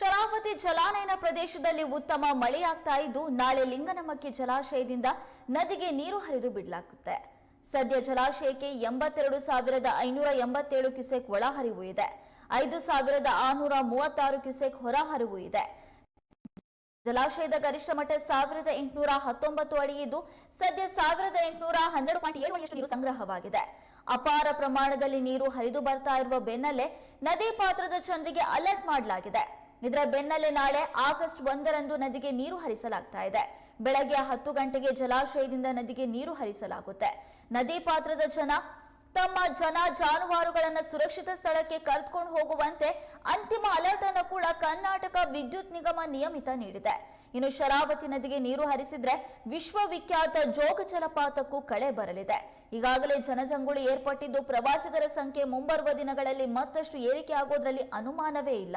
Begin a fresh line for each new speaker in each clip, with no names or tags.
ಶರಾವತಿ ಜಲಾನಯನ ಪ್ರದೇಶದಲ್ಲಿ ಉತ್ತಮ ಮಳೆಯಾಗ್ತಾ ಇದ್ದು, ನಾಳೆ ಲಿಂಗನಮಕ್ಕಿ ಜಲಾಶಯದಿಂದ ನದಿಗೆ ನೀರು ಹರಿದು ಬಿಡಲಾಗುತ್ತೆ. ಸದ್ಯ ಜಲಾಶಯಕ್ಕೆ ಎಂಬತ್ತೆರಡು ಸಾವಿರದ ಐನೂರ ಎಂಬತ್ತೇಳು ಕ್ಯೂಸೆಕ್ ಒಳಹರಿವು ಇದೆ. ಐದು ಸಾವಿರದ ಆರುನೂರ ಮೂವತ್ತಾರು ಕ್ಯೂಸೆಕ್ ಹೊರಹರಿವು ಇದೆ. ಜಲಾಶಯದ ಗರಿಷ್ಠ ಮಟ್ಟ ಸಾವಿರದ ಎಂಟುನೂರ ಹತ್ತೊಂಬತ್ತು ಅಡಿ ಇದ್ದು, ಸದ್ಯ ಸಾವಿರದ ಎಂಟುನೂರ ಹನ್ನೆರಡು ಪಾಯಿಂಟ್ ಏಳು ಅಡಿಯಷ್ಟು ನೀರು ಸಂಗ್ರಹವಾಗಿದೆ. ಅಪಾರ ಪ್ರಮಾಣದಲ್ಲಿ ನೀರು ಹರಿದು ಬರ್ತಾ ಇರುವ ಬೆನ್ನಲ್ಲೇ ನದಿ ಪಾತ್ರದ ಜನರಿಗೆ ಅಲರ್ಟ್ ಮಾಡಲಾಗಿದೆ. ಇದರ ಬೆನ್ನಲ್ಲೇ ನಾಳೆ ಆಗಸ್ಟ್ ಒಂದರಂದು ನದಿಗೆ ನೀರು ಹರಿಸಲಾಗ್ತಾ ಇದೆ. ಬೆಳಗ್ಗೆ ಹತ್ತು ಗಂಟೆಗೆ ಜಲಾಶಯದಿಂದ ನದಿಗೆ ನೀರು ಹರಿಸಲಾಗುತ್ತೆ. ನದಿ ಪಾತ್ರದ ಜನ ತಮ್ಮ ಜನ ಜಾನುವಾರುಗಳನ್ನು ಸುರಕ್ಷಿತ ಸ್ಥಳಕ್ಕೆ ಕರೆದುಕೊಂಡು ಹೋಗುವಂತೆ ಅಂತಿಮ ಅಲರ್ಟ್ ಅನ್ನು ಕೂಡ ಕರ್ನಾಟಕ ವಿದ್ಯುತ್ ನಿಗಮ ನಿಯಮಿತ ನೀಡಿದೆ. ಇನ್ನು ಶರಾವತಿ ನದಿಗೆ ನೀರು ಹರಿಸಿದ್ರೆ ವಿಶ್ವವಿಖ್ಯಾತ ಜೋಗ ಜಲಪಾತಕ್ಕೂ ಕಳೆ ಬರಲಿದೆ. ಈಗಾಗಲೇ ಜನಜಂಗುಳಿ ಏರ್ಪಟ್ಟಿದ್ದು ಪ್ರವಾಸಿಗರ ಸಂಖ್ಯೆ ಮುಂಬರುವ ದಿನಗಳಲ್ಲಿ ಮತ್ತಷ್ಟು ಏರಿಕೆ ಆಗೋದ್ರಲ್ಲಿ ಅನುಮಾನವೇ ಇಲ್ಲ.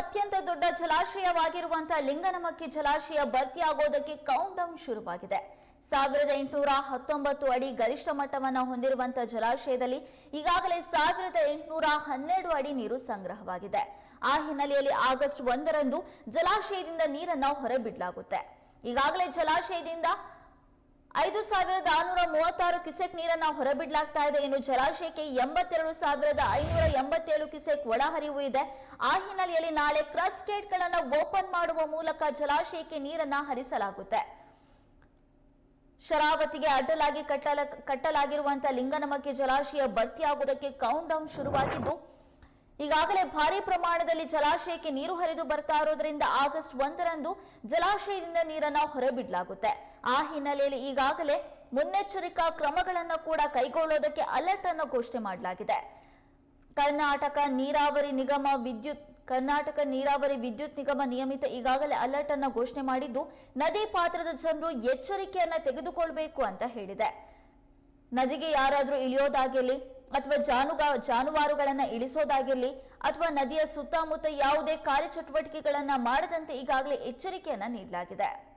ಅತ್ಯಂತ ದೊಡ್ಡ ಜಲಾಶಯವಾಗಿರುವಂತಹ ಲಿಂಗನಮಕ್ಕಿ ಜಲಾಶಯ ಭರ್ತಿಯಾಗೋದಕ್ಕೆ ಕೌಂಟ್ ಡೌನ್ ಶುರುವಾಗಿದೆ. ಸಾವಿರದ ಎಂಟುನೂರ ಹತ್ತೊಂಬತ್ತು ಅಡಿ ಗರಿಷ್ಠ ಮಟ್ಟವನ್ನು ಹೊಂದಿರುವಂತಹ ಜಲಾಶಯದಲ್ಲಿ ಈಗಾಗಲೇ ಸಾವಿರದ ಎಂಟುನೂರ ಹನ್ನೆರಡು ಅಡಿ ನೀರು ಸಂಗ್ರಹವಾಗಿದೆ. ಆ ಹಿನ್ನೆಲೆಯಲ್ಲಿ ಆಗಸ್ಟ್ ಒಂದರಂದು ಜಲಾಶಯದಿಂದ ನೀರನ್ನು ಹೊರಬಿಡಲಾಗುತ್ತೆ. ಈಗಾಗಲೇ ಜಲಾಶಯದಿಂದ ಐದು ಸಾವಿರದ ಆರುನೂರ ಮೂವತ್ತಾರು ಕ್ಯುಸೆಕ್ ನೀರನ್ನ ಹೊರಬಿಡಲಾಗ್ತಾ ಇದೆ. ಇನ್ನು ಜಲಾಶಯಕ್ಕೆ ಎಂಬತ್ತೆರಡು ಸಾವಿರದ ಐನೂರ ಎಂಬತ್ತೇಳು ಕ್ಯುಸೆಕ್ ಒಳಹರಿವು ಇದೆ. ಆ ಹಿನ್ನೆಲೆಯಲ್ಲಿ ನಾಳೆ ಕ್ರಸ್ ಗೇಟ್ಗಳನ್ನು ಓಪನ್ ಮಾಡುವ ಮೂಲಕ ಜಲಾಶಯಕ್ಕೆ ನೀರನ್ನ ಹರಿಸಲಾಗುತ್ತೆ. ಶರಾವತಿಗೆ ಅಡ್ಡಲಾಗಿ ಕಟ್ಟಲ ಕಟ್ಟಲಾಗಿರುವಂತಹ ಲಿಂಗನಮಕ್ಕೆ ಜಲಾಶಯ ಭರ್ತಿಯಾಗುವುದಕ್ಕೆ ಕೌಂಟ್ ಡೌನ್ ಶುರುವಾಗಿದ್ದು ಈಗಾಗಲೇ ಭಾರಿ ಪ್ರಮಾಣದಲ್ಲಿ ಜಲಾಶಯಕ್ಕೆ ನೀರು ಹರಿದು ಬರ್ತಾ ಇರೋದ್ರಿಂದ ಆಗಸ್ಟ್ ಒಂದರಂದು ಜಲಾಶಯದಿಂದ ನೀರನ್ನ ಹೊರಬಿಡಲಾಗುತ್ತೆ. ಆ ಹಿನ್ನೆಲೆಯಲ್ಲಿ ಈಗಾಗಲೇ ಮುನ್ನೆಚ್ಚರಿಕಾ ಕ್ರಮಗಳನ್ನು ಕೂಡ ಕೈಗೊಳ್ಳೋದಕ್ಕೆ ಅಲರ್ಟ್ ಅನ್ನು ಘೋಷಣೆ ಮಾಡಲಾಗಿದೆ. ಕರ್ನಾಟಕ ನೀರಾವರಿ ನಿಗಮ ವಿದ್ಯುತ್, ಕರ್ನಾಟಕ ನೀರಾವರಿ ವಿದ್ಯುತ್ ನಿಗಮ ನಿಯಮಿತ ಈಗಾಗಲೇ ಅಲರ್ಟ್ ಅನ್ನು ಘೋಷಣೆ ಮಾಡಿದ್ದು, ನದಿ ಪಾತ್ರದ ಜನರು ಎಚ್ಚರಿಕೆಯನ್ನ ತೆಗೆದುಕೊಳ್ಬೇಕು ಅಂತ ಹೇಳಿದೆ. ನದಿಗೆ ಯಾರಾದರೂ ಇಳಿಯೋದಾಗಿರ್ಲಿ ಅಥವಾ ಜಾನುಗಾ ಜಾನುವಾರುಗಳನ್ನ ಇಳಿಸೋದಾಗಿರ್ಲಿ ಅಥವಾ ನದಿಯ ಸುತ್ತಮುತ್ತ ಯಾವುದೇ ಕಾರ್ಯಚಟುವಟಿಕೆಗಳನ್ನ ಮಾಡದಂತೆ ಈಗಾಗಲೇ ಎಚ್ಚರಿಕೆಯನ್ನ ನೀಡಲಾಗಿದೆ.